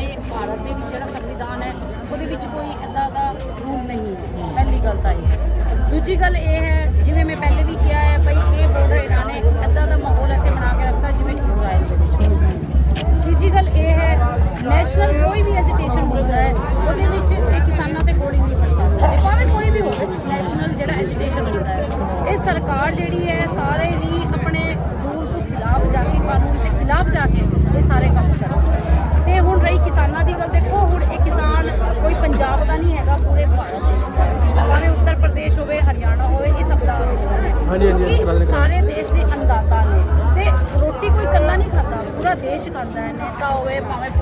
ਸਾਡੇ ਭਾਰਤ ਦੇ ਵਿੱਚ ਜਿਹੜਾ ਸੰਵਿਧਾਨ ਹੈ, ਉਹਦੇ ਵਿੱਚ ਕੋਈ ਇਦਾਂ ਦਾ ਰੂਲ ਨਹੀਂ ਹੈ। ਪਹਿਲੀ ਗੱਲ ਤਾਂ ਇਹ ਦੂਜੀ ਗੱਲ ਇਹ ਹੈ, ਜਿਵੇਂ ਮੈਂ ਪਹਿਲੇ ਵੀ ਕਿਹਾ ਹੈ ਭਈ ਇਹ ਬਾਰਡਰ ਇਹਨਾਂ ਨੇ ਇਦਾਂ ਦਾ ਮਾਹੌਲ ਇੱਥੇ ਬਣਾ ਕੇ ਰੱਖਤਾ ਜਿਵੇਂ ਇਜ਼ਰਾਈਲ ਦੇ ਵਿੱਚ। ਤੀਜੀ ਗੱਲ ਇਹ ਹੈ ਨੈਸ਼ਨਲ ਕੋਈ ਵੀ ਐਜੀਟੇਸ਼ਨ ਹੁੰਦਾ ਹੈ, ਉਹਦੇ ਵਿੱਚ ਇਹ ਕਿਸਾਨਾਂ ਤੇ ਗੋਲੀ ਨਹੀਂ ਬਰਸਾ ਸਕਦੇ। ਭਾਵੇਂ ਕੋਈ ਵੀ ਹੋਵੇ ਨੈਸ਼ਨਲ ਜਿਹੜਾ ਐਜੀਟੇਸ਼ਨ ਹੁੰਦਾ ਹੈ, ਇਹ ਸਰਕਾਰ ਜਿਹੜੀ ਹੈ, ਸਾਰੇ ਹੈ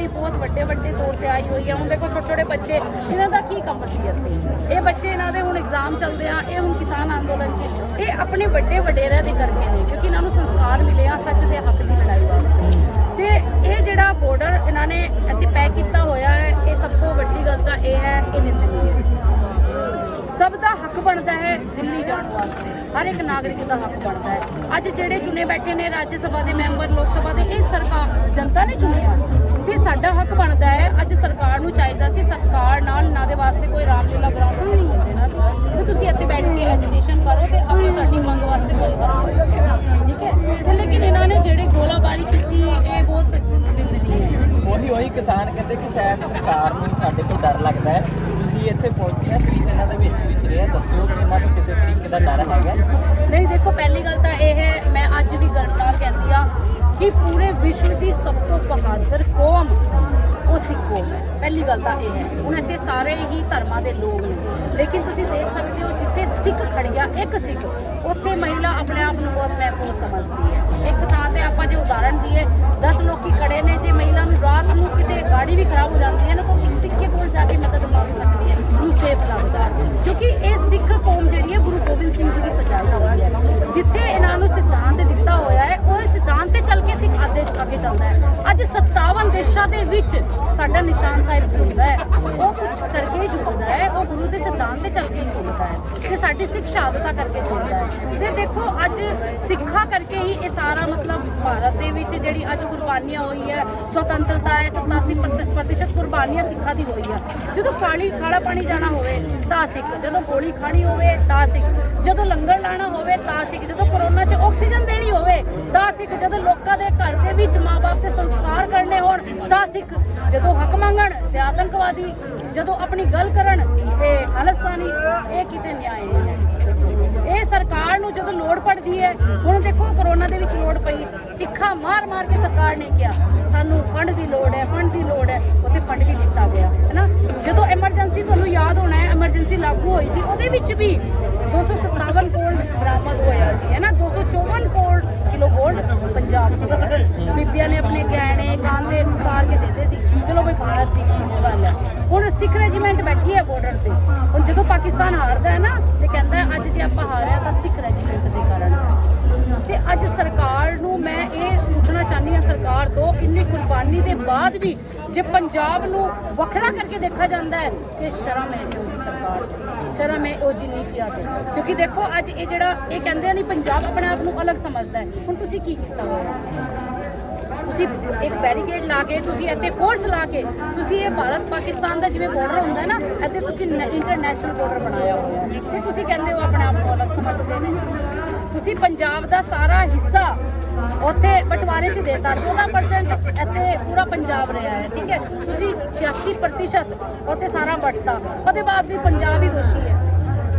ਵੀ ਬਹੁਤ ਵੱਡੇ ਵੱਡੇ ਤੌਰ ਤੇ ਆਈ ਹੋਈ ਆ। ਹੁਣ ਦੇਖੋ ਛੋਟੇ ਛੋਟੇ ਬੱਚੇ, ਇਹਨਾਂ ਦਾ ਕੀ ਕੰਮ ਸੀ ਇੱਥੇ? ਇਹ ਬੱਚੇ ਇਹਨਾਂ ਦੇ ਹੁਣ ਐਗਜ਼ਾਮ ਚੱਲਦੇ ਆ, ਇਹ ਹੁਣ ਕਿਸਾਨ ਅੰਦੋਲਨ 'ਚ, ਇਹ ਆਪਣੇ ਵੱਡੇ ਵਡੇਰਿਆਂ ਦੇ ਕਰਕੇ ਨੇ ਕਿਉਂਕਿ ਇਹਨਾਂ ਨੂੰ ਸੰਸਕਾਰ ਮਿਲੇ ਆ ਸੱਚ ਦੇ ਹੱਕ ਦੀ ਲੜਾਈ ਵਾਸਤੇ। ਤੇ ਇਹ ਜਿਹੜਾ ਬਾਰਡਰ ਇਹਨਾਂ ਨੇ ਇੱਥੇ ਪੈ ਕੀਤਾ ਹੋਇਆ ਹੈ, ਇਹ ਸਭ ਤੋਂ ਵੱਡੀ ਗੱਲ ਤਾਂ ਇਹ ਹੈ, ਇਹ ਨਿੰਦਨੀय ਸਭ ਦਾ ਹੱਕ ਬਣਦਾ ਹੈ ਦਿੱਲੀ ਜਾਣ ਵਾਸਤੇ। ਹਰ ਇੱਕ ਨਾਗਰਿਕ ਦਾ ਹੱਕ ਬਣਦਾ ਹੈ। ਅੱਜ ਜਿਹੜੇ ਚੁਣੇ ਬੈਠੇ ਨੇ ਰਾਜ ਸਭਾ ਦੇ ਮੈਂਬਰ, ਲੋਕ ਸਭਾ ਦੇ, ਇਹ ਸਰਕਾਰ, ਜਨਤਾ ਨੇ ਚੁਣਿਆ ਤੇ ਸਾਡਾ ਹੱਕ ਬਣਦਾ ਹੈ। ਅੱਜ ਸਰਕਾਰ ਨੂੰ ਚਾਹੀਦਾ ਸੀ ਸਰਕਾਰ ਨਾਲ ਨਾ ਦੇ ਵਾਸਤੇ ਕੋਈ ਰਾਮਲੀਲਾ ਗਰਾਊਂਡ ਨਹੀਂ ਹੋਣ ਦੇਣਾ ਸੀ। ਵੀ ਤੁਸੀਂ ਇੱਥੇ ਬੈਠ ਕੇ ਐਜੀਟੇਸ਼ਨ ਕਰੋ ਤੇ ਆਪਣੀ ਤੁਹਾਡੀ ਮੰਗ ਵਾਸਤੇ ਬੋਲ ਕਰੋ। ਠੀਕ ਹੈ? ਤੇ ਲੇਕਿਨ ਇਹਨਾਂ ਨੇ ਜਿਹੜੇ ਗੋਲਾਬਾਰੀ ਕੀਤੀ ਇਹ ਬਹੁਤ ਨਿੰਦਨੀय ਹੈ ਉਹੀ ਉਹੀ ਕਿਸਾਨ ਕਹਿੰਦੇ ਕਿ ਸ਼ਾਇਦ ਸਰਕਾਰ ਨੂੰ ਸਾਡੇ ਤੋਂ ਡਰ ਲੱਗਦਾ ਹੈ। ਤੁਸੀਂ ਇੱਥੇ ਪਹੁੰਚੇ ਆ ਸ਼ਹੀਦ ਇਹਨਾਂ ਦੇ ਵਿੱਚ ਵਿਚਰੇ ਆ ਦੱਸੋ ਕਿ ਇਹਨਾਂ ਨੂੰ ਕਿਸੇ ਤਰੀਕੇ ਦਾ ਡਰ ਹੈਗਾ ਨਹੀਂ ਦੇਖੋ ਪਹਿਲੀ ਗੱਲ ਤਾਂ ਕਿ ਪੂਰੇ ਵਿਸ਼ਵ ਦੀ ਸਭ ਤੋਂ ਬਹਾਦਰ ਕੌਮ, ਉਹ ਸਿੱਖ। ਕੌਮ ਹੈ ਪਹਿਲੀ ਗੱਲ ਤਾਂ ਇਹ ਹੈ, ਹੁਣ ਇੱਥੇ ਸਾਰੇ ਹੀ ਧਰਮਾਂ ਦੇ ਲੋਕ ਨੇ। ਲੇਕਿਨ ਤੁਸੀਂ ਦੇਖ ਸਕਦੇ ਹੋ, ਜਿੱਥੇ ਸਿੱਖ ਖੜਿਆ ਇੱਕ ਸਿੱਖ, ਉੱਥੇ ਮਹਿਲਾ ਆਪਣੇ ਆਪ ਨੂੰ ਬਹੁਤ ਮਹਿਫੂਜ਼ ਸਮਝਦੀ ਹੈ। ਇੱਕ ਥਾਂ ਤੇ ਆਪਾਂ ਜੇ ਉਦਾਹਰਣ ਦਈਏ 10 ਲੋਕੀ ਖੜੇ ਨੇ, ਜੇ ਮਹਿਲਾ ਨੂੰ ਰਾਤ ਨੂੰ ਕਿਤੇ ਗਾੜੀ ਵੀ ਖਰਾਬ ਹੋ ਜਾਂਦੀ ਹੈ ਨਾ, ਤਾਂ ਉਹ ਇੱਕ ਸਿੱਖ ਦੇ ਕੋਲ ਜਾ ਕੇ ਮਦਦ ਮੰਗ ਸਕਦੀ ਹੈ, ਉਹਨੂੰ ਸੇਫ ਲੱਗਦਾ ਕਿਉਂਕਿ ਇਹ ਸਿੱਖ ਕੌਮ ਜਿਹੜੀ ਹੈ, ਗੁਰੂ ਗੋਬਿੰਦ ਸਿੰਘ ਜੀ ਦੀ ਸਜਾਈ ਹੋਈ ਹੈ। ਜਿੱਥੇ ਇਹਨਾਂ ਨੂੰ ਸਿਧਾਂਤ ਦਿੱਤਾ ਹੋਇਆ ਹੈ ਉਹ ਸਿੱਖ ਅੱਗੇ ਅੱਗੇ ਚੱਲਦਾ ਹੈ। ਅੱਜ 57 ਦੇਸ਼ਾਂ ਦੇ ਵਿੱਚ ਸਾਡਾ ਨਿਸ਼ਾਨ ਸਾਹਿਬ ਜੁੜਦਾ ਹੈ। ਉਹ ਕੁਝ ਕਰਕੇ ਹੀ ਜੁੜਦਾ ਹੈ, ਉਹ ਗੁਰੂ ਦੇ ਸਿਧਾਂਤ ਤੇ ਚੱਲ ਕੇ ਹੀ ਜੁੜਦਾ ਹੈ ਤੇ ਸਾਡੀ ਸਿੱਖ ਸ਼ਹਾਦਤਾਂ ਕਰਕੇ ਜੁੜਦਾ ਹੈ। ਤੇ ਦੇਖੋ, ਅੱਜ ਸਿੱਖਾਂ ਕਰਕੇ ਹੀ ਇਹ ਸਾਰਾ ਮਤਲਬ ਭਾਰਤ ਦੇ ਵਿੱਚ ਜਿਹੜੀ ਅੱਜ ਕੁਰਬਾਨੀਆਂ ਹੋਈ ਹੈ, ਸੁਤੰਤਰਤਾ ਹੈ 87% ਪ੍ਰਤੀਸ਼ਤ ਕੁਰਬਾਨੀਆਂ ਸਿੱਖਾਂ ਦੀ ਹੋਈ ਹੈ ਜਦੋਂ ਕਾਲੀ, ਕਾਲਾ ਪਾਣੀ ਜਾਣਾ ਹੋਵੇ, ਤਾਂ ਸਿੱਖ। ਜਦੋਂ ਗੋਲੀ ਖਾਣੀ ਹੋਵੇ, ਤਾਂ ਸਿੱਖ। ਜਦੋਂ ਲੰਗਰ ਲਾਣਾ ਹੋਵੇ, ਤਾਂ ਸਿੱਖ। ਜਦੋਂ ਕਰੋਨਾ 'ਚ ਆਕਸੀਜਨ ਦੇਣੀ ਹੋਵੇ, ਤਾਂ ਸਿੱਖ। ਜਦੋਂ ਲੋਕਾਂ ਦੇ ਘਰ ਦੇ ਵਿੱਚ ਮਾਪੇ ਦੇ ਸੰਸਕਾਰ ਕਰਨੇ ਹੋਣ, ਤਾਂ ਸਿੱਖ। ਜਦੋਂ ਹੱਕ ਮੰਗਣ ਤੇ ਆਤੰਕਵਾਦੀ, ਜਦੋਂ ਆਪਣੀ ਗੱਲ ਕਰਨ, ਤੇ ਖਾਲਿਸਤਾਨੀ ਇਹ ਕਿਤੇ ਨਿਆਂ ਨਹੀਂ ਹੈ। ਇਹ ਸਰਕਾਰ ਨੂੰ ਜਦੋਂ ਲੋੜ ਪੜਦੀ ਹੈ, ਹੁਣ ਦੇਖੋ ਕਰੋਨਾ ਦੇ ਵਿੱਚ ਲੋੜ ਪਈ। ਚਿੱਖਾ ਮਾਰ ਮਾਰ ਕੇ ਸਰਕਾਰ ਨੇ ਕਿਹਾ, ਸਾਨੂੰ ਫੰਡ ਦੀ ਲੋੜ ਹੈ ਫੰਡ ਦੀ ਲੋੜ ਹੈ। ਉੱਥੇ ਫੰਡ ਵੀ ਦਿੱਤਾ ਗਿਆ, ਹੈਨਾ? ਜਦੋਂ ਐਮਰਜੈਂਸੀ ਤੁਹਾਨੂੰ ਯਾਦ ਹੋਣਾ ਹੈ ਐਮਰਜੈਂਸੀ ਲਾਗੂ ਹੋਈ ਸੀ, ਉਹਦੇ ਵਿੱਚ ਵੀ 257 ਗੋਲਡ ਬਰਾਮਦ ਹੋਇਆ ਸੀ, ਹੈਨਾ? 254 ਗੋਲਡ ਕਿਲੋ ਗੋਲਡ ਪੰਜਾਬ ਦੀ ਬੀਬੀਆਂ ਨੇ ਆਪਣੇ ਗਹਿਣੇ, ਕਾਂਦੇ ਉਤਾਰ ਕੇ ਦਿੱਤੇ ਸੀ। ਚਲੋ ਬਈ ਭਾਰਤ ਦੀ ਗੱਲ ਹੁਣ ਸਿੱਖ ਰੈਜੀਮੈਂਟ ਬੈਠੀ ਹੈ ਬਾਰਡਰ ਤੇ। ਹੁਣ ਜਦੋਂ ਪਾਕਿਸਤਾਨ ਹਾਰਦਾ ਹੈ ਨਾ ਤੇ ਕਹਿੰਦਾ ਅੱਜ ਜੇ ਆਪਾਂ ਹਾਰਿਆ ਤਾਂ ਸਿੱਖ ਰੈਜੀਮੈਂਟ ਦੇ ਕਾਰਨ ਤੇ ਅੱਜ ਸਰਕਾਰ ਨੂੰ ਮੈਂ ਇਹ ਪੁੱਛਣਾ ਚਾਹੁੰਦੀ ਹਾਂ ਸਰਕਾਰ ਤੋਂ, ਇੰਨੀ ਕੁਰਬਾਨੀ ਦੇ ਬਾਅਦ ਵੀ ਜੇ ਪੰਜਾਬ ਨੂੰ ਵੱਖਰਾ ਕਰਕੇ ਦੇਖਿਆ ਜਾਂਦਾ ਹੈ, ਤੇ ਸ਼ਰਮ ਹੈ ਇਹੋ ਜੀ ਸਰਕਾਰ ਸ਼ਰਮ ਹੈ ਉਹ ਜੀ ਨੀਤੀਆਂ ਤੇ। ਕਿਉਂਕਿ ਦੇਖੋ ਅੱਜ ਇਹ ਜਿਹੜਾ, ਇਹ ਕਹਿੰਦੇ ਆ ਨਹੀਂ ਪੰਜਾਬ ਆਪਣੇ ਆਪ ਨੂੰ ਅਲੱਗ ਸਮਝਦਾ ਹੈ। ਹੁਣ ਤੁਸੀਂ ਕੀ ਕੀਤਾ ਹੋਇਆ? ਤੁਸੀਂ ਇੱਕ ਬੈਰੀਕੇਡ ਲਾ ਕੇ, ਤੁਸੀਂ ਇੱਥੇ ਫੋਰਸ ਲਾ ਕੇ, ਤੁਸੀਂ ਇਹ ਭਾਰਤ ਪਾਕਿਸਤਾਨ ਦਾ ਜਿਵੇਂ ਬਾਰਡਰ ਹੁੰਦਾ ਨਾ, ਇੱਥੇ ਤੁਸੀਂ ਇੰਟਰਨੈਸ਼ਨਲ ਬਾਰਡਰ ਬਣਾਇਆ ਹੋਇਆ ਤੇ ਤੁਸੀਂ ਕਹਿੰਦੇ ਹੋ ਆਪਣੇ ਆਪ ਨੂੰ ਅਲੱਗ ਸਮਝਦੇ ਨੇ। ਤੁਸੀਂ ਪੰਜਾਬ ਦਾ ਸਾਰਾ ਹਿੱਸਾ ਉੱਥੇ ਬਟਵਾਰੇ 'ਚ ਦੇਤਾ। 14% ਇੱਥੇ ਪੂਰਾ ਪੰਜਾਬ ਰਿਹਾ ਹੈ, ਠੀਕ ਹੈ? ਤੁਸੀਂ 86% ਉੱਥੇ ਸਾਰਾ ਵਟਤਾ ਉਹਦੇ ਬਾਅਦ ਵੀ ਪੰਜਾਬ ਹੀ ਦੋਸ਼ੀ ਹੈ।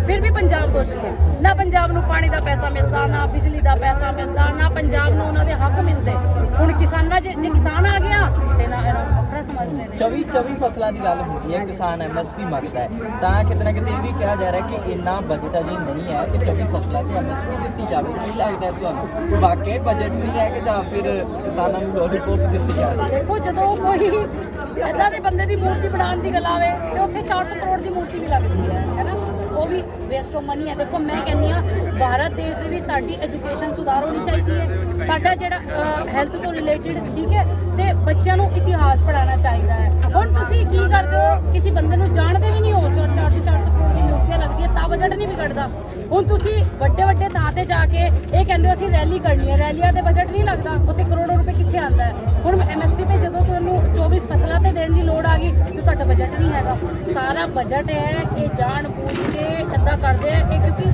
ਫਿਰ ਵੀ ਪੰਜਾਬ ਦੋਸ਼ੀ ਹੈ ਨਾ ਪੰਜਾਬ ਨੂੰ ਪਾਣੀ ਦਾ ਪੈਸਾ ਮਿਲਦਾ ਨਾ ਬਿਜਲੀ ਦਾ ਪੈਸਾ ਮਿਲਦਾ ਨਾ ਪੰਜਾਬ ਨੂੰ ਉਹਨਾਂ ਦੇ ਹੱਕ ਮਿਲਦੇ। ਹੁਣ ਕਿਸਾਨਾਂ ਜੇ ਕਿਸਾਨ ਆ ਗਿਆ ਤੇ ਨਾ ਇਹਨਾਂ ਨੂੰ ਵੱਖਰਾ ਸਮਝਦੇ ਨੇ। 24 24 ਫਸਲਾਂ ਦੀ ਗੱਲ ਹੁੰਦੀ ਹੈ ਕਿਸਾਨ ਐਮਐਸਪੀ ਮੰਗਦਾ ਹੈ। ਤਾਂ ਕਿਤੇ ਨਾ ਕਿਤੇ ਇਹ ਵੀ ਕਿਹਾ ਜਾ ਰਿਹਾ ਕਿ ਇੰਨਾ ਬਜਟ ਅਜੇ ਨਹੀਂ ਹੈ ਕਿ 24 ਫਸਲਾਂ ਤੇ ਐਮਐਸਪੀ ਦਿੱਤੀ ਜਾਵੇ। ਕੀ ਲੱਗਦਾ ਤੁਹਾਨੂੰ? ਵਾਕਈ ਬਜਟ ਨਹੀਂ ਹੈ ਕਿ ਜਾਂ ਫਿਰ ਕਿਸਾਨਾਂ ਨੂੰ ਲੋਲੀਪੌਪ ਦਿੱਤੀ ਜਾ ਰਹੀ ਹੈ? ਦੇਖੋ ਜਦੋਂ ਕੋਈ ਏਦਾਂ ਦੇ ਬੰਦੇ ਦੀ ਮੂਰਤੀ ਬਣਾਉਣ ਦੀ ਗੱਲ ਆਵੇ ਤੇ ਉੱਥੇ 400 ਕਰੋੜ ਦੀ ਮੂਰਤੀ ਵੀ ਲੱਗਦੀ ਹੈ ਹੈਨਾ ਉਹ ਵੀ ਵੇਸਟ ਆਫ ਮਨੀ ਹੈ। ਦੇਖੋ, ਮੈਂ ਕਹਿੰਨੀ ਆ ਭਾਰਤ ਦੇਸ਼ ਦੇ ਵਿੱਚ ਸਾਡੀ ਐਜੂਕੇਸ਼ਨ ਸੁਧਾਰ ਹੋਣੀ ਚਾਹੀਦੀ ਹੈ। ਸਾਡਾ ਜਿਹੜਾ ਹੈਲਥ ਤੋਂ ਰਿਲੇਟਡ ਠੀਕ ਹੈ, ਤੇ ਬੱਚਿਆਂ ਨੂੰ ਇਤਿਹਾਸ ਪੜਾਉਣਾ ਚਾਹੀਦਾ ਹੈ। ਹੁਣ ਤੁਸੀਂ ਕੀ ਕਰਦੇ ਹੋ? ਕਿਸੇ ਬੰਦੇ ਨੂੰ ਜਾਣਦੇ ਵੀ ਨਹੀਂ ਹੋ 400 400 ਕਰੋੜ ਦੀ ਮੂਰਤੀਆਂ ਲੱਗਦੀਆਂ, ਤਾਂ ਬਜਟ ਨਹੀਂ ਵਿਗੜਦਾ। ਹੁਣ ਤੁਸੀਂ ਵੱਡੇ ਵੱਡੇ ਥਾਂ ਤੇ ਜਾ ਕੇ ਇਹ ਕਹਿੰਦੇ ਹੋ, ਅਸੀਂ ਰੈਲੀ ਕਰਨੀ ਹੈ। ਰੈਲੀਆਂ ਤੇ ਬਜਟ ਨਹੀਂ ਲੱਗਦਾ, ਉੱਥੇ ਕਰੋੜਾਂ ਰੁਪਏ ਕਿੱਥੇ ਆਉਂਦਾ ਹੈ? ਹੁਣ ਐਮਐਸਪੀ ਤੇ ਜਦੋਂ ਤੁਹਾਨੂੰ 24 ਫਸਲਾਂ ਤੇ ਦੇਣ ਦੀ ਲੋੜ ਆ ਗਈ, ਤੇ ਤੁਹਾਡਾ ਬਜਟ ਨਹੀਂ ਹੈਗਾ। ਸਾਰਾ ਬਜਟ ਹੈ, ਇਹ ਜਾਣ ਬੂਝ ਕੇ ਏਦਾਂ ਕਰਦੇ ਆ ਇਹ ਕਿਉਂਕਿ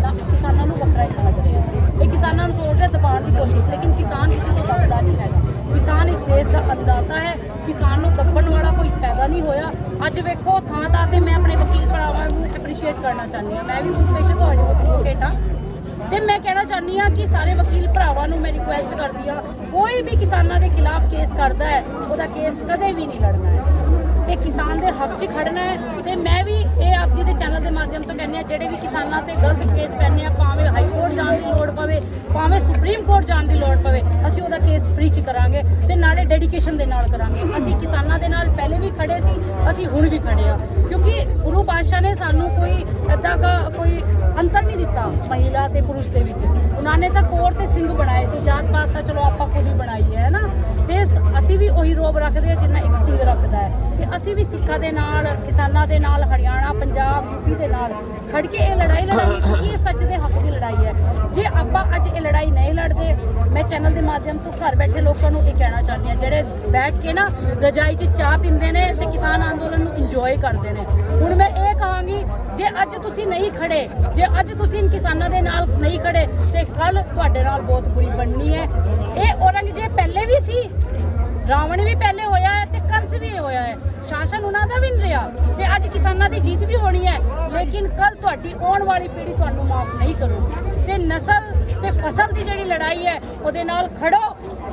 ਨਾ ਕਿਸਾਨਾਂ ਨੂੰ ਵੱਖਰਾ ਹੀ ਸਮਝਦੇ ਆ। ਇਹ ਕਿਸਾਨਾਂ ਨੂੰ ਸੋਚਦੇ ਦਬਾਉਣ ਦੀ ਕੋਸ਼ਿਸ਼, ਲੇਕਿਨ ਕਿਸਾਨ ਕਿਸੇ ਤੋਂ ਦਬਦਾ ਨਹੀਂ ਹੈਗਾ। ਕਿਸਾਨ ਇਸ ਦੇਸ਼ ਦਾ ਅੰਦਾਤਾ ਹੈ। ਕਿਸਾਨ ਨੂੰ ਦੱਬਣ ਵਾਲਾ ਕੋਈ ਪੈਦਾ ਨਹੀਂ ਹੋਇਆ। ਅੱਜ ਵੇਖੋ, ਥਾਂ ਥਾਂ ਤੇ ਮੈਂ ਆਪਣੇ ਵਕੀਲ ਭਰਾਵਾਂ ਨੂੰ ਐਪਰੀਸ਼ੀਏਟ ਕਰਨਾ ਚਾਹੁੰਦੀ ਹਾਂ। ਮੈਂ ਵੀ ਖੁਦ ਪੇਸ਼ੇ ਤੁਹਾਡੇ ਐਡਵੋਕੇਟ ਹਾਂ। ਤੇ ਮੈਂ ਕਹਿਣਾ ਚਾਹੁੰਦੀ ਹਾਂ ਕਿ ਸਾਰੇ ਵਕੀਲ ਭਰਾਵਾਂ ਨੂੰ ਮੈਂ ਰਿਕੁਐਸਟ ਕਰਦੀ ਹਾਂ, ਕੋਈ ਵੀ ਕਿਸਾਨਾਂ ਦੇ ਖਿਲਾਫ ਕੇਸ ਕਰਦਾ ਹੈ, ਉਹਦਾ ਕੇਸ ਕਦੇ ਵੀ ਨਹੀਂ ਲੜਨਾ ਹੈ। ਤੇ ਕਿਸਾਨ ਦੇ ਹੱਕ 'ਚ ਖੜਨਾ ਹੈ ਤੇ ਮੈਂ ਵੀ ਇਹ ਆਪ ਜੀ ਦੇ ਚੈਨਲ ਦੇ ਮਾਧਿਅਮ ਤੋਂ ਕਹਿੰਦੇ ਆ ਜਿਹੜੇ ਵੀ ਕਿਸਾਨਾਂ ਤੇ ਗਲਤ ਕੇਸ ਪੈਣੇ ਆ, ਭਾਵੇਂ ਹਾਈ ਕੋਰਟ ਜਾਣ ਦੀ ਲੋੜ ਪਵੇ, ਭਾਵੇਂ ਸੁਪਰੀਮ ਕੋਰਟ ਜਾਣ ਦੀ ਲੋੜ ਪਵੇ, ਅਸੀਂ ਉਹਦਾ ਕੇਸ ਫ੍ਰੀ 'ਚ ਕਰਾਂਗੇ ਤੇ ਨਾਲੇ ਡੈਡੀਕੇਸ਼ਨ ਦੇ ਨਾਲ ਕਰਾਂਗੇ। ਅਸੀਂ ਕਿਸਾਨਾਂ ਦੇ ਨਾਲ ਪਹਿਲੇ ਵੀ ਖੜੇ ਸੀ, ਅਸੀਂ ਹੁਣ ਵੀ ਖੜੇ ਆ ਕਿਉਂਕਿ ਗੁਰੂ ਪਾਤਸ਼ਾਹ ਨੇ ਸਾਨੂੰ ਕੋਈ ਏਦਾਂ ਦਾ ਕੋਈ ਅੰਤਰ ਨਹੀਂ ਦਿੱਤਾ, ਮਹਿਲਾ ਤੇ ਪੁਰਸ਼ ਦੇ ਵਿੱਚ। ਉਹਨਾਂ ਨੇ ਤਾਂ ਕੋਰ ਤੇ ਸਿੰਘ ਬਣਾਏ ਸੀ ਜਾਤ ਪਾਤ ਤਾਂ ਚਲੋ ਆਪਾਂ ਖੁਦ ਹੀ ਬਣਾਈ ਹੈ ਨਾ? ਤੇ ਅਸੀਂ ਵੀ ਉਹੀ ਰੋਬ ਰੱਖਦੇ ਆ ਜਿੰਨਾ ਇੱਕ ਸਿੰਘ ਰੱਖਦਾ ਹੈ। ਤੇ ਅਸੀਂ ਵੀ ਸਿੱਖਾਂ ਦੇ ਨਾਲ, ਕਿਸਾਨਾਂ ਦੇ ਨਾਲ, ਹਰਿਆਣਾ, ਪੰਜਾਬ ਯੂਪੀ ਦੇ ਨਾਲ ਖੜ ਕੇ ਇਹ ਲੜਾਈ ਲੜਾਈ ਕਿਉਂਕਿ ਇਹ ਸੱਚ ਦੇ ਹੱਕ ਦੀ ਲੜਾਈ ਹੈ। ਜੇ ਆਪਾਂ ਅੱਜ ਇਹ ਲੜਾਈ ਨਹੀਂ ਲੜਦੇ, ਮੈਂ ਚੈਨਲ ਦੇ ਮਾਧਿਅਮ ਤੋਂ ਘਰ ਬੈਠੇ ਲੋਕਾਂ ਨੂੰ ਇਹ ਕਹਿਣਾ ਚਾਹੁੰਦੀ ਹਾਂ, ਜਿਹੜੇ ਬੈਠ ਕੇ ਨਾ ਰਜਾਈ 'ਚ ਚਾਹ ਪੀਂਦੇ ਨੇ ਤੇ ਕਿਸਾਨ ਅੰਦੋਲਨ ਨੂੰ ਇੰਜੋਏ ਕਰਦੇ ਨੇ। ਹੁਣ ਮੈਂ ਇਹ ਕਹਾਂਗੀ, ਜੇ ਅੱਜ ਤੁਸੀਂ ਨਹੀਂ ਖੜੇ, ਜੇ ਅੱਜ ਤੁਸੀਂ ਇਨ ਕਿਸਾਨਾਂ ਦੇ ਨਾਲ ਨਹੀਂ ਖੜੇ, ਤੇ ਕੱਲ ਤੁਹਾਡੇ ਨਾਲ ਬਹੁਤ ਬੁਰੀ ਬਣਨੀ ਹੈ। ਇਹ ਔਰੰਗਜ਼ੇਬ ਪਹਿਲੇ ਵੀ ਸੀ, ਰਾਵਣ ਵੀ ਪਹਿਲੇ ਹੋਇਆ ਹੈ ਵੀ ਹੋਇਆ ਹੈ, ਸ਼ਾਸਨ ਉਹਨਾਂ ਦਾ ਵੀ ਨਹੀਂ ਰਿਹਾ ਤੇ ਅੱਜ ਕਿਸਾਨਾਂ ਦੀ ਜੀਤ ਵੀ ਹੋਣੀ ਹੈ, ਲੇਕਿਨ ਕੱਲ ਤੁਹਾਡੀ ਆਉਣ ਵਾਲੀ ਪੀੜ੍ਹੀ ਤੁਹਾਨੂੰ ਮਾਫ ਨਹੀਂ ਕਰੂਗੀ ਤੇ ਨਸਲ ਤੇ ਫਸਲ ਦੀ ਜਿਹੜੀ ਲੜਾਈ ਹੈ, ਉਹਦੇ ਨਾਲ ਖੜੋ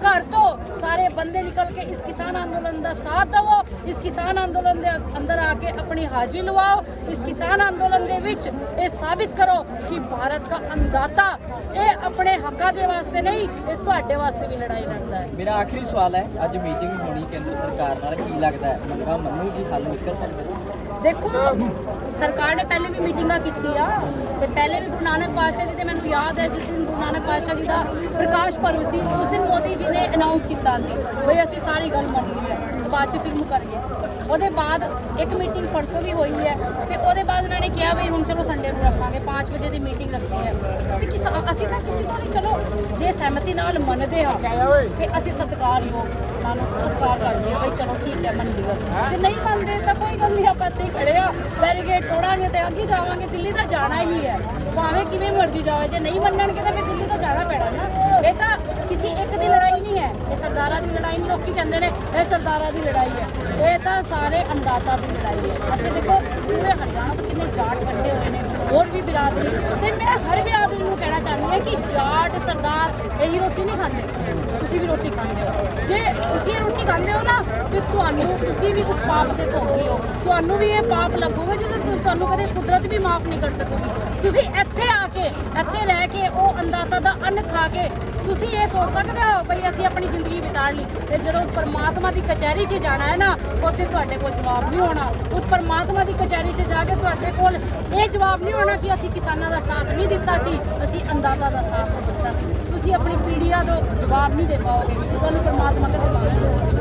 ਘਰ ਤੋਂ ਸਾਰੇ ਬੰਦੇ ਨਿਕਲ ਕੇ ਇਸ ਕਿਸਾਨ ਅੰਦੋਲਨ ਦਾ ਸਾਥ ਦਿਵੋ, ਇਸ ਕਿਸਾਨ ਅੰਦੋਲਨ ਦੇ ਅੰਦਰ ਆ ਕੇ ਆਪਣੀ ਹਾਜ਼ਰੀ ਲਵਾਓ, ਇਸ ਕਿਸਾਨ ਅੰਦੋਲਨ ਦੇ ਵਿੱਚ ਇਹ ਸਾਬਿਤ ਕਰੋ ਕਿ ਭਾਰਤ ਦਾ ਅੰਦਾਤਾ ਇਹ ਆਪਣੇ ਹੱਕਾਂ ਦੇ ਵਾਸਤੇ ਨਹੀਂ, ਇਹ ਤੁਹਾਡੇ ਵਾਸਤੇ ਵੀ ਲੜਾਈ ਲੜਦਾ ਹੈ ਮੇਰਾ ਆਖਰੀ ਸਵਾਲ ਹੈ, ਅੱਜ ਮੀਟਿੰਗ ਹੋਣੀ ਕੇਂਦਰ ਸਰਕਾਰ ਨਾਲ, ਕੀ ਲੱਗਦਾ ਹੈ ਮੰਗਾਂ ਮੰਨੂਗੀ ਹੱਲ ਨਿਕਲ ਸਕਦਾ ਹੈ? ਦੇਖੋ, ਸਰਕਾਰ ਨੇ ਪਹਿਲੇ ਵੀ ਮੀਟਿੰਗਾਂ ਕੀਤੀਆਂ ਤੇ ਪਹਿਲੇ ਵੀ ਗੁਰੂ ਨਾਨਕ ਪਾਤਸ਼ਾਹ ਜੀ ਦੇ ਮੈਨੂੰ ਯਾਦ ਹੈ, ਜਿਸ ਦਿਨ ਗੁਰੂ ਨਾਨਕ ਪਾਤਸ਼ਾਹ ਜੀ ਦਾ ਪ੍ਰਕਾਸ਼ ਪਰਵ ਸੀ, ਉਸ ਦਿਨ ਮੋਦੀ ਜੀ ਨੇ ਅਨਾਉਂਸ ਕੀਤਾ ਸੀ, ਬਈ ਅਸੀਂ ਸਾਰੀ ਗੱਲ ਮੰਨ ਲਈ ਹੈ, ਬਾਅਦ ਚ ਫਿਰ ਮੁਕਰ ਗਏ ਉਹਦੇ ਬਾਅਦ ਇੱਕ ਮੀਟਿੰਗ ਪਰਸੋਂ ਵੀ ਹੋਈ ਹੈ ਤੇ ਉਹਦੇ ਬਾਅਦ ਇਹਨਾਂ ਨੇ ਕਿਹਾ ਵੀ ਹੁਣ ਚਲੋ ਸੰਡੇ ਨੂੰ ਰੱਖਾਂਗੇ 5 ਵਜੇ ਦੀ ਮੀਟਿੰਗ ਰੱਖੀ ਹੈ। ਤੇ ਕਿਸ ਅਸੀਂ ਤਾਂ ਕਿਸੇ ਤੋਂ ਨਹੀਂ, ਚਲੋ, ਜੇ ਸਹਿਮਤੀ ਨਾਲ ਮੰਨਦੇ ਹਾਂ ਤੇ ਅਸੀਂ ਸਤਿਕਾਰਯੋਗ ਉਹਨਾਂ ਨੂੰ ਸਤਿਕਾਰ ਕਰਦੇ ਹਾਂ ਬਈ ਚਲੋ ਠੀਕ ਹੈ ਮੰਨ ਲਿਓ ਜੇ ਨਹੀਂ ਮੰਨਦੇ ਤਾਂ ਕੋਈ ਗੱਲ ਨਹੀਂ, ਆਪਾਂ ਇੱਥੇ ਹੀ ਖੜੇ ਆ ਬੈਰੀਗੇਡ ਤੋੜਾਂਗੇ ਤੇ ਅੱਗੇ ਜਾਵਾਂਗੇ, ਦਿੱਲੀ ਤਾਂ ਜਾਣਾ ਹੀ ਹੈ। ਭਾਵੇਂ ਕਿਵੇਂ ਮਰਜ਼ੀ ਜਾਵੇ, ਜੇ ਨਹੀਂ ਮੰਨਣਗੇ ਤਾਂ ਫਿਰ ਦਿੱਲੀ ਤਾਂ ਜਾਣਾ ਪੈਣਾ ਨਾ ਇਹ ਤਾਂ ਕਿਸੇ ਇੱਕ ਦੀ ਲੜਾਈ ਨਹੀਂ ਹੈ ਇਹ ਸਰਦਾਰਾਂ ਦੀ ਲੜਾਈ ਨਹੀਂ ਲੋਕੀ ਕਹਿੰਦੇ ਨੇ, ਇਹ ਸਰਦਾਰਾਂ ਦੀ ਲੜਾਈ ਹੈ। ਇਹ ਤਾਂ ਸਾਰੇ ਅੰਦਾਤਾ ਦੀ ਲੜਾਈ ਹੈ। ਅਤੇ ਦੇਖੋ, ਪੂਰੇ ਹਰਿਆਣਾ ਤੋਂ ਕਿੰਨੇ ਜਾਟ ਇਕੱਠੇ ਹੋਏ ਨੇ, ਹੋਰ ਵੀ ਬਿਰਾਦਰੀ। ਤੇ ਮੈਂ ਹਰ ਬਿਰਾਦਰੀ ਨੂੰ ਕਹਿਣਾ ਚਾਹੁੰਦੀ ਹਾਂ ਕਿ ਜਾਟ, ਸਰਦਾਰ ਇਹੀ ਰੋਟੀ ਨਹੀਂ ਖਾਂਦੇ। ਤੁਸੀਂ ਵੀ ਰੋਟੀ ਖਾਂਦੇ ਹੋ। ਜੇ ਤੁਸੀਂ ਇਹ ਰੋਟੀ ਖਾਂਦੇ ਹੋ ਨਾ, ਤੇ ਤੁਹਾਨੂੰ ਤੁਸੀਂ ਵੀ ਉਸ ਪਾਪ ਦੇ ਭੋਗੀ ਹੋ। ਤੁਹਾਨੂੰ ਵੀ ਇਹ ਪਾਪ ਲੱਗੂਗਾ ਜਿਸ ਤੁਹਾਨੂੰ ਕਦੇ ਕੁਦਰਤ ਵੀ ਮਾਫ ਨਹੀਂ ਕਰ ਸਕੂਗੀ। ਤੁਸੀਂ ਇੱਥੇ ਆ ਕੇ, ਇੱਥੇ ਰਹਿ ਕੇ ਉਹ ਅੰਦਾਤਾ ਦਾ ਅੰਨ ਖਾ ਕੇ ਤੁਸੀਂ ਇਹ ਸੋਚ ਸਕਦੇ ਹੋ ਬਈ ਅਸੀਂ ਆਪਣੀ ਜ਼ਿੰਦਗੀ ਬਿਤਾੜ ਲਈ ਤੇ ਜਦੋਂ ਉਸ ਪਰਮਾਤਮਾ ਦੀ ਕਚਹਿਰੀ 'ਚ ਜਾਣਾ ਹੈ ਨਾ, ਉੱਥੇ ਤੁਹਾਡੇ ਕੋਲ ਜਵਾਬ ਨਹੀਂ ਹੋਣਾ। ਉਸ ਪਰਮਾਤਮਾ ਦੀ ਕਚਹਿਰੀ 'ਚ ਜਾ ਕੇ ਤੁਹਾਡੇ ਕੋਲ ਇਹ ਜਵਾਬ ਨਹੀਂ ਹੋਣਾ ਕਿ ਅਸੀਂ ਕਿਸਾਨਾਂ ਦਾ ਸਾਥ ਨਹੀਂ ਦਿੱਤਾ ਸੀ, ਅਸੀਂ ਅੰਦਾਤਾ ਦਾ ਸਾਥ ਦਿੱਤਾ ਸੀ। ਤੁਸੀਂ ਆਪਣੀ ਪੀੜ੍ਹੀਆਂ ਤੋਂ ਜਵਾਬ ਨਹੀਂ ਦੇ ਪਾਓਗੇ, ਤੁਹਾਨੂੰ ਪਰਮਾਤਮਾ ਕਦੇ ਮਾਫ ਨਹੀਂ ਹੋਣਾ